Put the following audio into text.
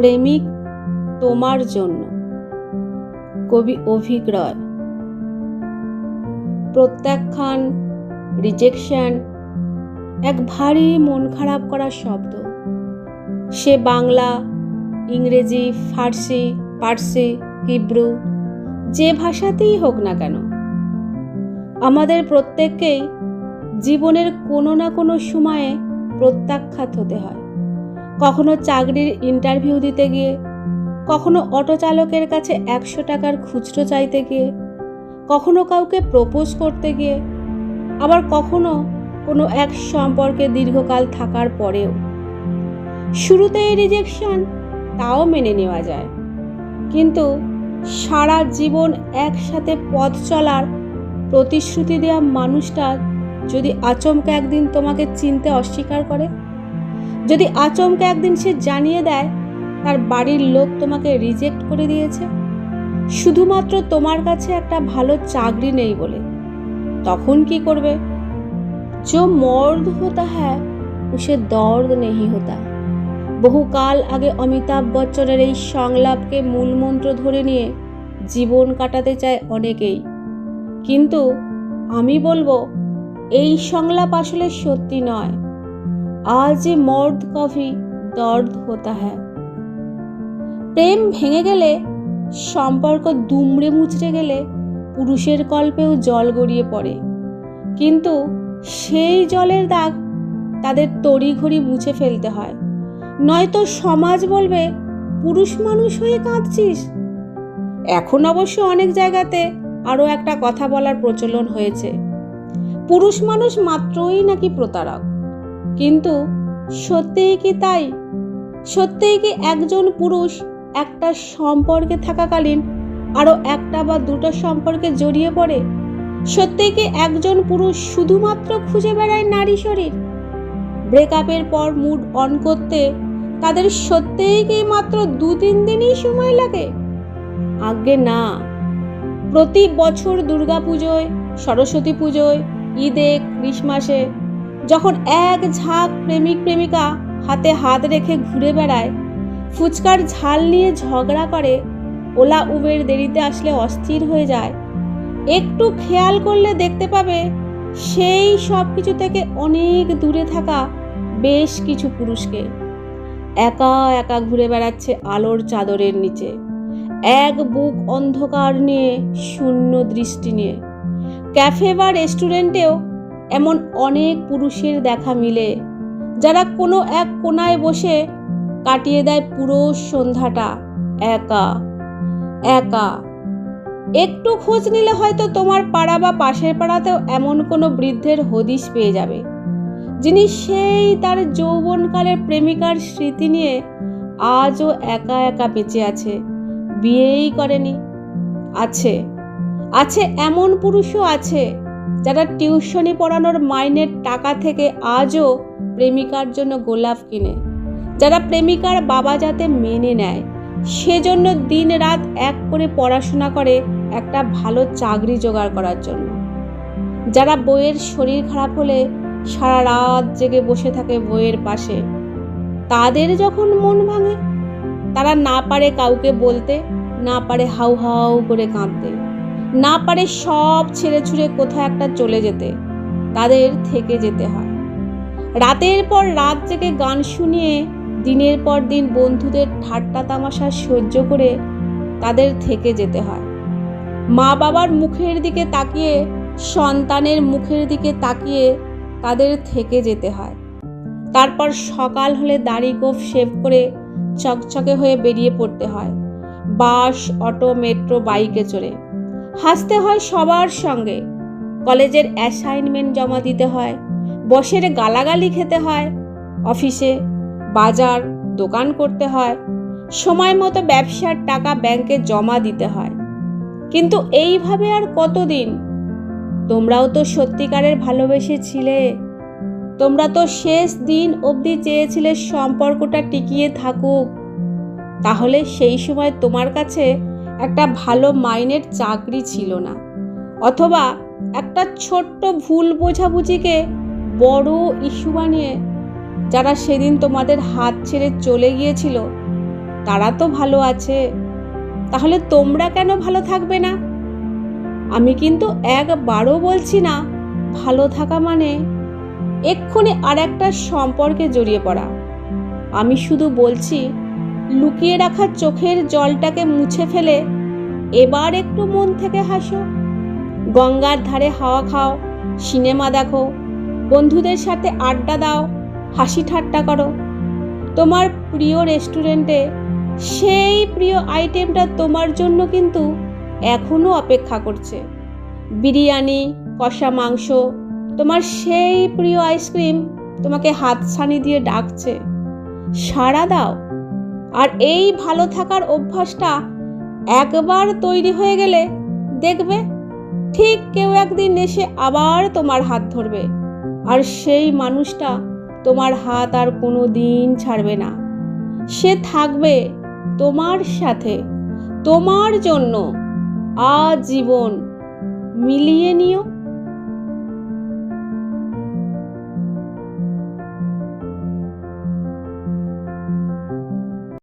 প্রেমিক তোমার জন্য। কবি অভিক রয়। প্রত্যাখ্যান রিজেকশন এক ভারী মন খারাপ করার শব্দ। সে বাংলা, ইংরেজি, ফার্সি, পার্সি, হিব্রু, যে ভাষাতেই হোক না কেন, আমাদের প্রত্যেককেই জীবনের কোনো না কোনো সময়ে প্রত্যাখ্যাত হতে হয়। কখনো চাকরির ইন্টারভিউ দিতে গিয়ে, কখনো অটো চালকের কাছে একশো টাকার খুচরো চাইতে গিয়ে, কখনো কাউকে প্রপোজ করতে গিয়ে, আবার কখনো কোনো এক সম্পর্কে দীর্ঘকাল থাকার পরেও। শুরুতে এই রিজেকশন তাও মেনে নেওয়া যায়। কিন্তু সারা জীবন একসাথে পথ চলার প্রতিশ্রুতি দেওয়া মানুষটা যদি আচমকা একদিন তোমাকে চিনতে অস্বীকার করে যদি আচমকা একদিন সে জানিয়ে দেয় তার বাড়ির লোক তোমাকে রিজেক্ট করে দিয়েছে শুধুমাত্র তোমার কাছে একটা ভালো চাকরি নেই বলে তখন কি করবে जो মর্দ होता है উসে দর্দ নেই হতা বহুকাল আগে অমিতাভ বচ্চনের এই সংলাপকে মূলমন্ত্র ধরে নিয়ে জীবন কাটাতে চায় অনেকেই কিন্তু আমি বলবো এই সংলাপ আসলে সত্যি নয় আজ মর্দ কফি দর্দ হতা হ্যায় প্রেম ভেঙে গেলে সম্পর্ক দুমড়ে মুচড়ে গেলে পুরুষের কল্পেও জল গড়িয়ে পড়ে। কিন্তু সেই জলের দাগ তাদের তড়িঘড়ি মুছে ফেলতে হয়। নয়তো সমাজ বলবে, পুরুষ মানুষ হয়ে কাঁদছিস? এখন অবশ্য অনেক জায়গাতে আরও একটা কথা বলার প্রচলন হয়েছে। পুরুষ মানুষ মাত্রই নাকি প্রতারক? কিন্তু সত্যিই কি তাই? সত্যিই কি একজন পুরুষ একটা সম্পর্কে থাকাকালীন আরও একটা বা দুটো সম্পর্কে জড়িয়ে পড়ে? সত্যিই কি একজন পুরুষ শুধুমাত্র খুঁজে বেড়ায় নারী শরীর? ব্রেকআপের পর মুড অন করতে তাদের সত্যিই কি মাত্র দু তিন দিনই সময় লাগে? আগে না। প্রতি বছর দুর্গাপুজোয়, সরস্বতী পুজোয়, ঈদে, ক্রিসমাসে যখন এক ঝাঁক প্রেমিক প্রেমিকা হাতে হাত রেখে ঘুরে বেড়ায়, ফুচকার ঝাল নিয়ে ঝগড়া করে, ওলা উবের দেরিতে আসলে অস্থির হয়ে যায়। একটু খেয়াল করলে দেখতে পাবে, সেই সব কিছু থেকে অনেক দূরে থাকা বেশ কিছু পুরুষকে। একা একা ঘুরে বেড়াচ্ছে আলোর চাদরের নিচে। এক বুক অন্ধকার নিয়ে, শূন্য দৃষ্টি নিয়ে। ক্যাফে বা রেস্টুরেন্টেও এমন অনেক পুরুষের দেখা মিলে, যারা কোনো এক কোনায় বসে কাটিয়ে দেয় পুরো সন্ধ্যাটা একা একা। একটু খোঁজ নিলে হয়তো তোমার পাড়া বা পাশের পাড়াতেও এমন কোনো বৃদ্ধের হদিশ পেয়ে যাবে, যিনি সেই তার যৌবনকালের প্রেমিকার স্মৃতি নিয়ে আজও একা একা বেঁচে আছে, বিয়েই করেনি। আছে আছে এমন পুরুষও আছে যারা টিউশনি পড়ানোর মাইনের টাকা থেকে আজও প্রেমিকার জন্য গোলাপ কিনে, যারা প্রেমিকার বাবা যাতে মেনে নেয়, সেজন্য দিন রাত এক করে পড়াশোনা করে একটা ভালো চাকরি জোগাড় করার জন্য। যারা বইয়ের শরীর খারাপ হলে সারা রাত জেগে বসে থাকে বইয়ের পাশে, তাদের যখন মন ভাঙে, তারা না পারে কাউকে বলতে, না পারে হাউ হাউ করে কাঁদতে। না পারে সব ছেড়ে ছুড়ে কোথাও একটা চলে যেতে, তাদের থেকে যেতে হয়। রাতের পর রাত জেগে গান শুনিয়ে, দিনের পর দিন বন্ধুদের ঠাট্টা তামাশা সহ্য করে তাদের থেকে যেতে হয়। মা বাবার মুখের দিকে তাকিয়ে, সন্তানের মুখের দিকে তাকিয়ে তাদের থেকে যেতে হয়। তারপর সকাল হলে দাড়ি গোফ শেভ করে চকচকে হয়ে বেরিয়ে পড়তে হয়। বাস, অটো, মেট্রো, বাইকে চড়ে। হাসতে হয় সবার সঙ্গে। কলেজের অ্যাসাইনমেন্ট জমা দিতে হয়, বসের গালাগালি খেতে হয়, অফিসে বাজার, দোকান করতে হয়, সময় মতো ব্যবসার টাকা ব্যাংকে জমা দিতে হয়। কিন্তু এইভাবে আর কতদিন? তোমরাও তো সত্যিকারের ভালোবেসেছিলে তোমরা তো শেষ দিন অবধি চেয়েছিলে সম্পর্কটা টিকিয়ে থাকুক। তাহলে সেই সময় তোমার কাছে একটা ভালো মাইনের চাকরি ছিল না। অথবা একটা ছোট্ট ভুল বোঝাবুঝিকে বড় ইস্যু বানিয়ে যারা সেদিন তোমাদের হাত ছেড়ে চলে গিয়েছিল, তারা তো ভালো আছে। তাহলে তোমরা কেন ভালো থাকবে না? আমি কিন্তু একবারও বলছি না, ভালো থাকা মানে এক্ষুনি আর একটা সম্পর্কে জড়িয়ে পড়া। আমি শুধু বলছি লুকিয়ে রাখা চোখের জলটাকে মুছে ফেলে, এবার একটু মন থেকে হাসো। গঙ্গার ধারে হাওয়া খাও, সিনেমা দেখো, বন্ধুদের সাথে আড্ডা দাও, হাসি ঠাট্টা করো। তোমার প্রিয় রেস্টুরেন্টে সেই প্রিয় আইটেমটা তোমার জন্য কিন্তু এখনও অপেক্ষা করছে। বিরিয়ানি, কষা মাংস, তোমার সেই প্রিয় আইসক্রিম তোমাকে হাতছানি দিয়ে ডাকছে। সাড়া দাও। আর এই ভালো থাকার অভ্যাসটা একবার তৈরি হয়ে গেলে দেখবে ঠিক কেউ একদিন এসে আবার তোমার হাত ধরবে। আর সেই মানুষটা তোমার হাত আর কোনো দিন ছাড়বে না। সে থাকবে তোমার সাথে, তোমার জন্য আজীবন মিলিয়ে নিও।